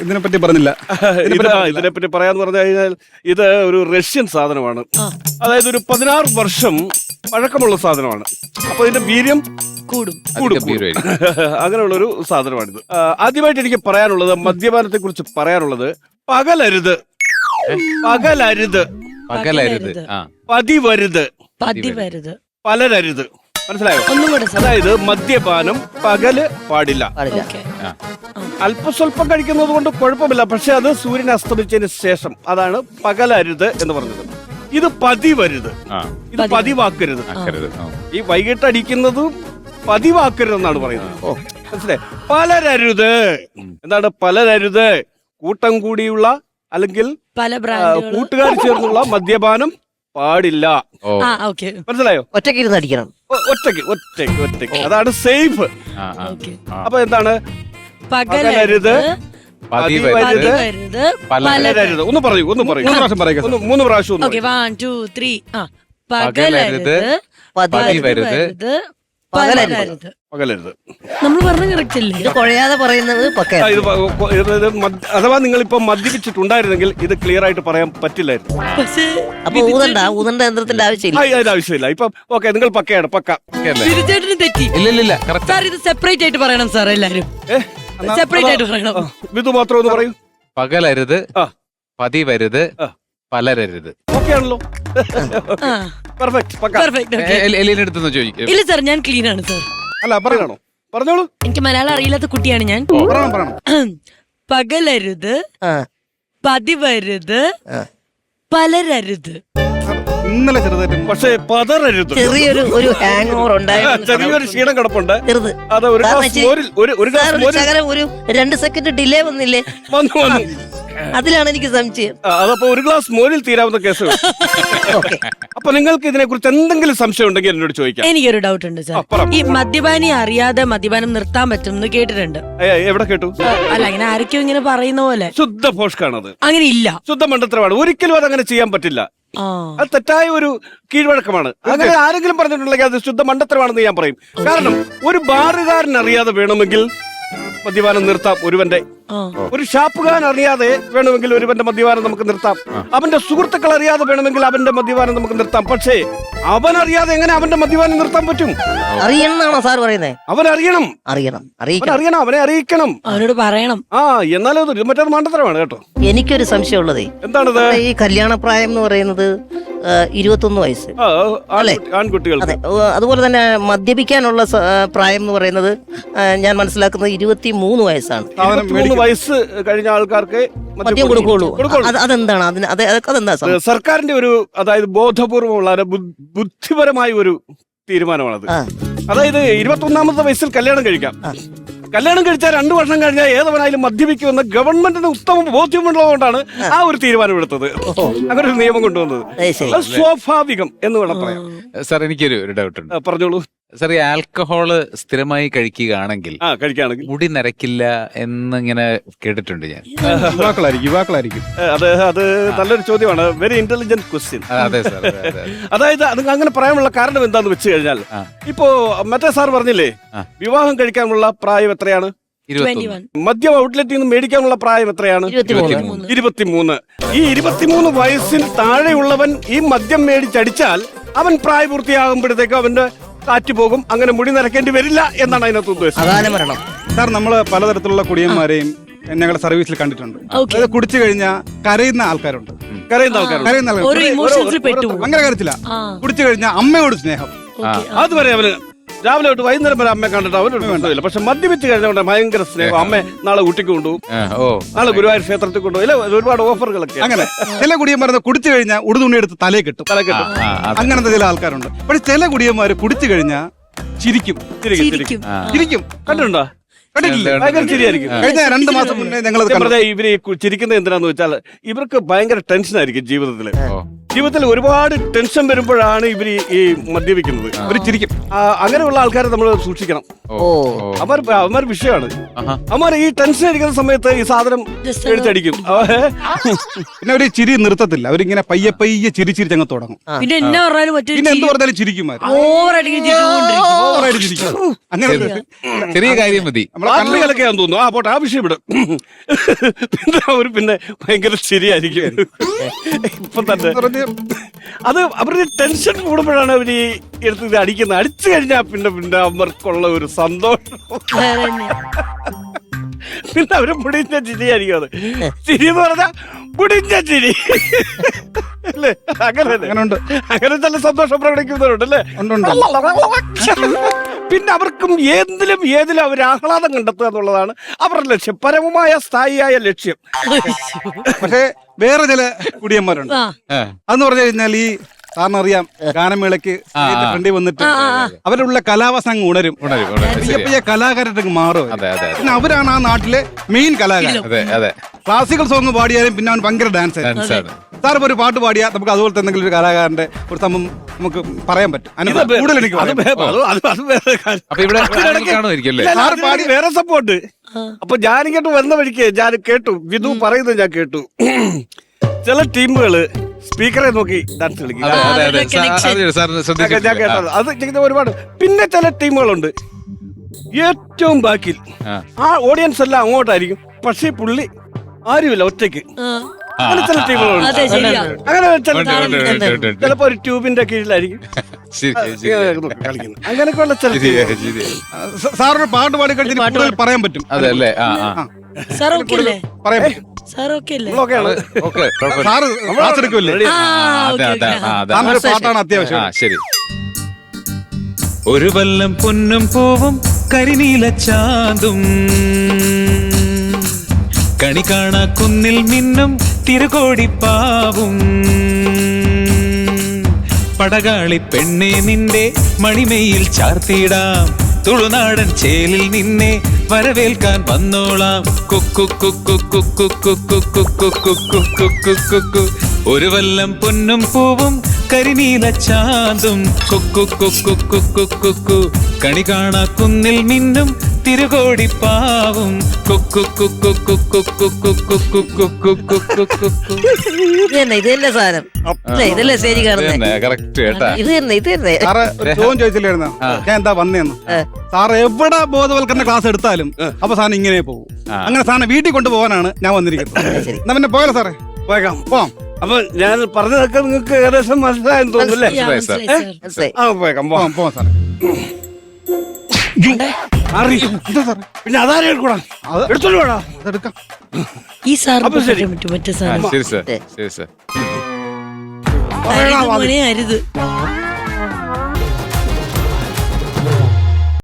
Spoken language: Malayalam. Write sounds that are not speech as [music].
ഇതിനെപ്പറ്റി [laughs] പറഞ്ഞില്ല. ഇതിനെപ്പറ്റി പറയാന്ന് പറഞ്ഞു കഴിഞ്ഞാൽ ഇത് ഒരു റഷ്യൻ സാധനമാണ്. അതായത് ഒരു പതിനാറ് വർഷം പഴക്കമുള്ള സാധനമാണ്. അപ്പൊ ഇതിന്റെ വീര്യം കൂടും. കൂടും, [laughs] അങ്ങനെയുള്ള ഒരു സാധനമാണിത്. ആദ്യമായിട്ട് എനിക്ക് പറയാനുള്ളത് മദ്യപാനത്തെ കുറിച്ച് പറയാനുള്ളത് പകലരുത്. പകലരുത്. പകലരുത്. പതിവരുത്. പതിവരുത്. പലരരുത്. മനസ്സിലായോ? ഒന്നും കൂടെ അതായത് മദ്യപാനം പകൽ പാടില്ല. പാടില്ല. ഓക്കെ. ആ. അല്പസ്വല്പം കഴിക്കുന്നത് കൊണ്ട് കുഴപ്പമില്ല. പക്ഷെ അത് സൂര്യൻ അസ്തമിച്ചതിന് ശേഷം അതാണ് പകലരുത് എന്ന് പറഞ്ഞത്. ഇത് പതിവരുത്. ആ. ഇത് പതിവാക്കരുത്. അക്കരുത് ആ. ഈ വൈകിട്ട് അടിക്കുന്നതും പതിവാക്കരുത് എന്നാണ് പറയുന്നത്. ഓ. മനസ്സിലായി? പലരരുത്. എന്താണ് പലരരുത്? കൂട്ടം കൂടിയുള്ള അല്ലെങ്കിൽ പല ആ, ബ്രാൻഡുകൾ. കൂട്ടുകാർ ചേർന്നുള്ള മദ്യപാനം പാടില്ല. ആ ഓക്കെ. മനസ്സിലായോ? ഒറ്റയ്ക്ക് ഇരുന്ന് അടിക്കണം ഒറ്റയ്ക്ക് ഒറ്റയ്ക്ക് ഒറ്റയ്ക്ക് ഒറ്റയ്ക്ക് അതാണ് സേഫ്. അപ്പൊ എന്താണ്? പകലരുത് പതിവരുത് പലരരുത് ഒന്ന് പറയൂ ഒന്ന് പറയൂ. മൂന്ന് പ്രാവശ്യം പറയുക ഒന്ന് മൂന്ന് പ്രാവശ്യം പകലരുത്, പകലരുത് പതിവരുത്, പകലരുത്. നമ്മൾ പറഞ്ഞ കറക്റ്റ് അല്ലേ? ഇത് കുഴയാതെ പറയുന്നത് പക്ക ആ, ഇത് പ- കൊ- ഇത് ഇത് മദ്യ- അഥവാ നിങ്ങൾ ഇപ്പൊ മദ്യപിച്ചിട്ടുണ്ടായിരുന്നെങ്കിൽ ഇത് ക്ലിയർ ആയിട്ട് പറയാൻ പറ്റില്ലായിരുന്നു. പക്ഷേ അപ്പൊ ഊതണ്ട ഊതണ്ട യന്ത്രത്തിന്റെ ആവശ്യമില്ല. ആ, അതിന്റെ ആവശ്യമില്ല. ഇപ്പൊ ഓക്കെ നിങ്ങൾ പക്കയാണ് പക്ക. അല്ലേ? തെറ്റി. ഇല്ല ഇല്ല ഇല്ല കറക്റ്റ് സാർ ഇത് സെപ്പറേറ്റ് ആയിട്ട് പറയണം സാർ എല്ലാരും ഏ, എന്നാ- ആയിട്ട് പറയണം. ആ, വിധു മാത്രം ഒന്ന് പറയൂ. പകലരുത് ആ. പതിവരുത് ആ. പലരരുത്. ഓക്കെ. ആണല്ലോ പെർഫെക്റ്റ് പക്ക പെർഫെക്റ്റ് ഓക്കെ എലിയുടെ അടുത്തൊന്ന് ചോദിക്കും. ഇല്ല സാർ ഞാൻ ക്ലീൻ ആണ് സാർ. അല്ല പറയണം? പറഞ്ഞോളൂ. എനിക്ക് മലയാളം അറിയില്ലാത്ത കുട്ടിയാണ് ഞാൻ. പറയണം പറയണം. പകലരുത് പതിവരുത്. പലരരുത്. ഇന്നലെ ചെറുതായിട്ട് പക്ഷേ പതറരുത്. ചെറിയൊരു ഒരു ഹാങ് ഓവർ ഉണ്ടായിരുന്നു ചെറിയൊരു ക്ഷീണം കിടപ്പുണ്ട്. ചെറുത്. അത് ഒരു ഗ്ലാസ് മോരിൽ ഒരു ഒരു ഗ്ലാസ് മോരിൽ ഒരു രണ്ട് സെക്കൻഡ് ഡിലേ വന്നില്ലേ? വന്നു വന്നു. അതിലാണ് എനിക്ക് സംശയം. അതപ്പോ ഒരു ഗ്ലാസ് മോരിൽ തീരാവുന്ന കേസ് അപ്പൊ നിങ്ങൾക്ക് ഇതിനെ കുറിച്ച് എന്തെങ്കിലും സംശയം ഉണ്ടെങ്കിൽ എന്നോട് ചോദിക്കാം. എനിക്കൊരു ഡൗട്ട് ഉണ്ട് സാർ. ഈ മദ്യപാനി അറിയാതെ മദ്യപാനം നിർത്താൻ പറ്റും എന്ന് കേട്ടിട്ടുണ്ട് എവിടെ കേട്ടു? അല്ല അങ്ങനെ ആരൊക്കെയോ ഇങ്ങനെ പറയുന്ന പോലെ. ശുദ്ധ പോഷ്കാണത് അങ്ങനെ ഇല്ല. ശുദ്ധ മണ്ടത്തരമാണ്. ഒരിക്കലും അത് അങ്ങനെ ചെയ്യാൻ പറ്റില്ല. അത് തെറ്റായ ഒരു കീഴ്വഴക്കമാണ്. അങ്ങനെ ആരെങ്കിലും പറഞ്ഞിട്ടുണ്ടെങ്കിൽ അത് ശുദ്ധ മണ്ടത്തരമാണെന്ന് ഞാൻ പറയും. കാരണം ഒരു ബാറുകാരൻ അറിയാതെ വേണമെങ്കിൽ മദ്യപാനം നിർത്താം ഒരുവന്റെ. ഒരു ഷാപ്പുകാരൻ അറിയാതെ വേണമെങ്കിൽ ഒരുവന്റെ മദ്യപാനം നമുക്ക് നിർത്താം. അവന്റെ സുഹൃത്തുക്കൾ അറിയാതെ വേണമെങ്കിൽ അവന്റെ മദ്യപാനം നമുക്ക് നിർത്താം. പക്ഷേ അവൻ അറിയാതെ എങ്ങനെ അവന്റെ മദ്യപാനം നിർത്താൻ പറ്റും? അറിയണമെന്നാണോ സാർ പറയുന്നത് അവൻ അറിയണം. അറിയണം. അവൻ അറിയിക്കണം അറിയണം അവനെ അറിയിക്കണം. അവനോട് പറയണം. ആ എന്നാലും മറ്റേത് മണ്ടത്തരമാണ് കേട്ടോ. എനിക്കൊരു സംശയമുള്ളത്. എന്താണത്? ഈ കല്യാണപ്രായം എന്ന് പറയുന്നത് ഇരുപത്തൊന്ന് വയസ്സ്. അല്ലേ? അതെ. അതുപോലെ തന്നെ മദ്യപിക്കാനുള്ള പ്രായം എന്ന് പറയുന്നത് ഞാൻ മനസ്സിലാക്കുന്നത് ഇരുപത്തി മൂന്ന് വയസ്സാണ് വയസ്സ് കഴിഞ്ഞ ആൾക്കാർക്ക് മദ്യം കൊടുക്കുള്ളൂ. കൊടുക്കുള്ളൂ. അത് അതെന്താണ് അതിന് അത് അതെന്താ സർക്കാരിന്റെ ഒരു അതായത് ബോധപൂർവമുള്ള ബുദ്ധിപരമായ ഒരു തീരുമാനമാണത്. അതായത് അതായത് ഇരുപത്തൊന്നാമത്തെ വയസ്സിൽ കല്യാണം കഴിക്കാം. കല്യാണം കഴിച്ചാൽ രണ്ടു വർഷം കഴിഞ്ഞാൽ ഏതവനായാലും മദ്യപിക്കുമെന്ന് ഗവൺമെന്റിന് ഉത്തമ ബോധ്യമുള്ളതുകൊണ്ടാണ് ആ. ഒരു തീരുമാനം എടുത്തത്. അങ്ങനെ ഒരു നിയമം കൊണ്ടുവന്നത്. സ്വാഭാവികം എന്ന് വേണം പറയാം സാർ എനിക്കൊരു ഡൗട്ട് ഉണ്ട്. പറഞ്ഞോളൂ. സാർ ഈ ആൽക്കഹോൾ സ്ഥിരമായി കഴിക്കുകയാണെങ്കിൽ ആ കഴിക്കുകയാണെങ്കിൽ. മുടി നരക്കില്ല എന്നിങ്ങനെ കേട്ടിട്ടുണ്ട് ഞാൻ. യുവാക്കളായിരിക്കും യുവാക്കളായിരിക്കും. അത് അത് നല്ലൊരു ചോദ്യമാണ്. വെരി ഇന്റലിജന്റ് ക്വസ്റ്റ്യൻ അതെ സാർ അതെ, അതെ, അതെ. അതായത് അത് അങ്ങനെ പറയാനുള്ള കാരണം എന്താന്ന് വെച്ച് കഴിഞ്ഞാൽ ആ. ഇപ്പോ മറ്റേ സാർ പറഞ്ഞില്ലേ ആ. വിവാഹം കഴിക്കാനുള്ള പ്രായം എത്രയാണ്? ഇരുപത്തൊന്ന്. മദ്യം ഔട്ട്ലെറ്റിൽ നിന്ന് മേടിക്കാനുള്ള പ്രായം എത്രയാണ്? ഇരുപത്തിമൂന്ന്. ഇരുപത്തിമൂന്ന്. ഈ ഇരുപത്തിമൂന്ന് വയസ്സിൽ താഴെയുള്ളവൻ ഈ മദ്യം മേടിച്ചടിച്ചാൽ അവൻ പ്രായപൂർത്തിയാകുമ്പോഴത്തേക്ക് അവന്റെ കാറ്റ് പോകും അങ്ങനെ മുടി നരക്കേണ്ടി വരില്ല എന്നാണ് അതിനകത്ത് ഉദ്ദേശം. അതാണ് മരണം. സാർ നമ്മൾ പലതരത്തിലുള്ള കുടിയന്മാരെയും ഞങ്ങളുടെ സർവീസിൽ കണ്ടിട്ടുണ്ട്. Okay. അതായത് കുടിച്ചു കഴിഞ്ഞാൽ കരയുന്ന ആൾക്കാരുണ്ട്. കരയുന്ന ആൾക്കാരുണ്ട്. കരയുന്ന ഒരു ആൾക്കാർ പെട്ടുപോകും. അങ്ങനെ കരച്ചില്ല ആ. കുടിച്ചു കഴിഞ്ഞാൽ അമ്മയോട് സ്നേഹം. അതുവരെ അവന് രാവിലെ തൊട്ട് വൈകുന്നേരം വരെ അമ്മയെ കണ്ടിട്ട് ബന്ധമില്ല പക്ഷെ മദ്യപിച്ച് കഴിഞ്ഞുകൊണ്ട് ഭയങ്കര സ്നേഹം. അമ്മ നാളെ ഊട്ടിക്ക് കൊണ്ടുപോകും. ഓ. നാളെ ഗുരുവായൂർ ക്ഷേത്രത്തിൽ കൊണ്ടുപോകും. ഇല്ല ഒരുപാട് ഓഫറുകളൊക്കെ അങ്ങനെ. ചില കുടിയന്മാർ കുടിച്ചു കഴിഞ്ഞാൽ ഉടുതുണി എടുത്ത് തലേ കിട്ടും. തല കിട്ടും. അങ്ങനത്തെ ചില ആൾക്കാരുണ്ട്. പക്ഷെ ചില കുടിയന്മാർ കുടിച്ചു കഴിഞ്ഞാൽ ചിരിക്കും. ചിരിക്കും, ചിരിക്കും. ചിരിക്കും ആ. ചിരിക്കും. കണ്ടിട്ടുണ്ടോ? കഴിഞ്ഞ രണ്ട് മാസം മുന്നേ ഞങ്ങൾ ഇവർ ചിരിക്കുന്നത് എന്തിനാന്ന് വെച്ചാൽ ഇവർക്ക് ഭയങ്കര ടെൻഷൻ ആയിരിക്കും ജീവിതത്തിൽ. ഓ. ജീവിതത്തിൽ ഒരുപാട് ടെൻഷൻ വരുമ്പോഴാണ് ഇവർ ഈ മദ്യപിക്കുന്നത്. ഒരു ചിരിക്കും. ആ, അങ്ങനെയുള്ള ആൾക്കാരെ നമ്മൾ സൂക്ഷിക്കണം. ഓ. അവർ അവന്മാർ വിഷയമാണ്. അവന്മാർ ഈ ടെൻഷൻ അടിക്കുന്ന സമയത്ത് ഈ സാധനം എടുത്തടിക്കും പിന്നെ ഒരു ചിരി നിർത്തത്തില്ല. അവരിങ്ങനെ പയ്യെ പയ്യെ ചിരി ചിരി അങ്ങ് തുടങ്ങും. പിന്നെ എന്നെ പറഞ്ഞാലും മറ്റൊരു പിന്നെ എന്ത് പറഞ്ഞാലും ചിരിക്കും അവർ. ഓവറായിട്ട് ഇങ്ങനെ ചിരിച്ചുകൊണ്ടിരിക്കും. ഓവറായിട്ട് ചിരിക്കും. അങ്ങനെ ചെറിയ കാര്യം മതി. നമ്മളെ പാട്ടിൽ കലക്കാൻ തോന്നുന്നു. ആ പോട്ടെ ആ വിഷയം ഇവിടെ പിന്നെ അവർ പിന്നെ ഭയങ്കര ശരിയായിരിക്കും ഇപ്പൊ തന്നെ. അത് അവരുടെ ടെൻഷൻ കൂടുമ്പോഴാണ് അവർ ഈ എടുത്ത് ഇത് അടിക്കുന്നത്. അടിച്ചു കഴിഞ്ഞാൽ പിന്നെ പിന്നെ അവർക്കുള്ള ഒരു സന്തോഷം. പിന്നെ അവർ മുടിഞ്ഞ ചിരിയായിരിക്കും അത്. ചിരി എന്ന് പറഞ്ഞാൽ മുടിഞ്ഞ ചിരി. അല്ലേ? അങ്ങനെ തന്നെ. അങ്ങനെ ഉണ്ട്. അങ്ങനെ നല്ല സന്തോഷം പ്രകടിക്കുന്നവരുണ്ട് അല്ലേ? ഉണ്ട്, ഉണ്ട്. പിന്നെ അവർക്കും ഏതിലും ഏതിലും അവർ ആഹ്ലാദം കണ്ടെത്തുക എന്നുള്ളതാണ് അവരുടെ ലക്ഷ്യം. പരമമായ സ്ഥായിയായ ലക്ഷ്യം. പക്ഷേ വേറെ ചില കുടിയന്മാരുണ്ട്. അതെന്ന് പറഞ്ഞു കഴിഞ്ഞാൽ ഈ സാറിന് അറിയാം ഗാനമേളയ്ക്ക് ഫ്രണ്ടിൽ വന്നിട്ട് അവരുള്ള കലാവാസം അങ്ങ് ഉണരും. കലാകാരൻ മാറും. പിന്നെ അവരാണ് ആ നാട്ടിലെ മെയിൻ കലാകാരൻ. അതെ അതെ. ക്ലാസിക്കൽ സോങ് പാടിയാലും പിന്നെ അവൻ ഭയങ്കര ഡാൻസ് ഡാൻസ് ഇപ്പൊ ഒരു പാട്ട് പാടിയാൽ നമുക്ക് അതുപോലത്തെ എന്തെങ്കിലും ഒരു കലാകാരന്റെ ഒരു സംഭവം നമുക്ക് പറയാൻ പറ്റും. അനുഭവം കൂടുതൽ എനിക്ക് പറയാൻ വേറെ. അപ്പൊ ഇവിടെ കാണുമായിരിക്കും ഇല്ല, സപ്പോർട്ട് അപ്പൊ ഞാനിങ്ങോട്ട് വന്ന വഴിക്ക് ഞാൻ കേട്ടു. വിധു പറയുന്നത് ഞാൻ കേട്ടു. ചില ടീമുകൾ സ്പീക്കറെ നോക്കി ഡാൻസ് കളിക്കും. അതെ അതെ അതെ. സാർ- അതെ, സാറിന് ഞാൻ. കേട്ടത് അത് ചെയ്യുന്ന ഒരുപാട്. പിന്നെ ചില ടീമുകളുണ്ട്. ഏറ്റവും ബാക്കിൽ ആ. ആ ഓഡിയൻസ് എല്ലാം അങ്ങോട്ടായിരിക്കും. പക്ഷേ പുള്ളി ആരുമില്ല ഒറ്റയ്ക്ക്. അങ്ങനെ ചില ടീമുകളുണ്ട് അതെ ശരിയാ. അങ്ങനെ ചില. ചിലപ്പോ ഒരു ട്യൂബിന്റെ കീഴിലായിരിക്കും. ശരി, ശരി. കളിക്കുന്നത് അങ്ങനെയൊക്കെയുള്ള ചില ശരിയാ, ടീമുകൾ. ശരിയാ. സ- സാറിന് പാട്ട് പാടി കഴിഞ്ഞിട്ട് കൂടുതൽ പറയാൻ പറ്റും. അതെ അല്ലേ? ആ ആ. ആ, സാർ ഓക്കെ അല്ലേ പറയാൻ പറ്റും. സാർ ഓക്കെ അല്ലേ നമ്മളൊക്കെയാണ് ഓക്കെ കുഴപ്പമില്ല. സാറ് ക്ലാസ് എടുക്കുമല്ലേ ആ അതെ ഓക്കെ അതെ ഓക്കെ. അതെ. സാറിന് പാട്ടാണ് അത്യാവശ്യം. ആ ശരി. ഒരു വല്ലം പൊന്നും പൂവും കരിനീല ചാന്തും. കണി കാണാ കുന്നിൽ മിന്നും തിരുകോടിപ്പാവും പടകാളി പെണ്ണെ നിന്റെ മണിമയിൽ ചാർത്തിയിടാം തുളുനാടൻ ചേലിൽ നിന്നെ വരവേൽക്കാൻ വന്നോളാം കുക്കു കുക്കു കുക്കു കുക്കു കുക്കു കുക്കു കുക്കു കുക്കു ഒരു വല്ലം പൊന്നും പൂവും കരിനീല ചാന്തും കുക്കു കുക്കു കുക്കു കുക്കു കണി കാണാ കുന്നിൽ മിന്നും തിരുകോടി പാവും കറക്റ്റ് സാറ് ഒരു എന്താ വന്നേന്ന് എവിടെ ബോധവൽക്കരണ ക്ലാസ് എടുത്താലും അപ്പൊ സാറിന് ഇങ്ങനെ പോകും അങ്ങനെ സാറിനെ വീട്ടിൽ കൊണ്ടുപോകാനാണ് ഞാൻ വന്നിരിക്കുന്നത് എന്നാ പിന്നെ പോയാലോ സാറേ പോയേക്കാം പോവാം അപ്പൊ ഞാൻ പറഞ്ഞതൊക്കെ നിങ്ങൾക്ക് ഏകദേശം മനസ്സിലായെന്ന് തോന്നുന്നു പോയേക്കാം പോവാം പോവാം സാറേ പിന്നെ അതാരും എടുക്കൂടാ? എടുത്തോളൂ വേടാ അതെടുക്കാം. ഈ സാർ അപ്പൊ ശരി. പറ്റും ആ, സാർ. ശരി സാർ. ശരി സാർ അരുത് മോനെ അരുത്.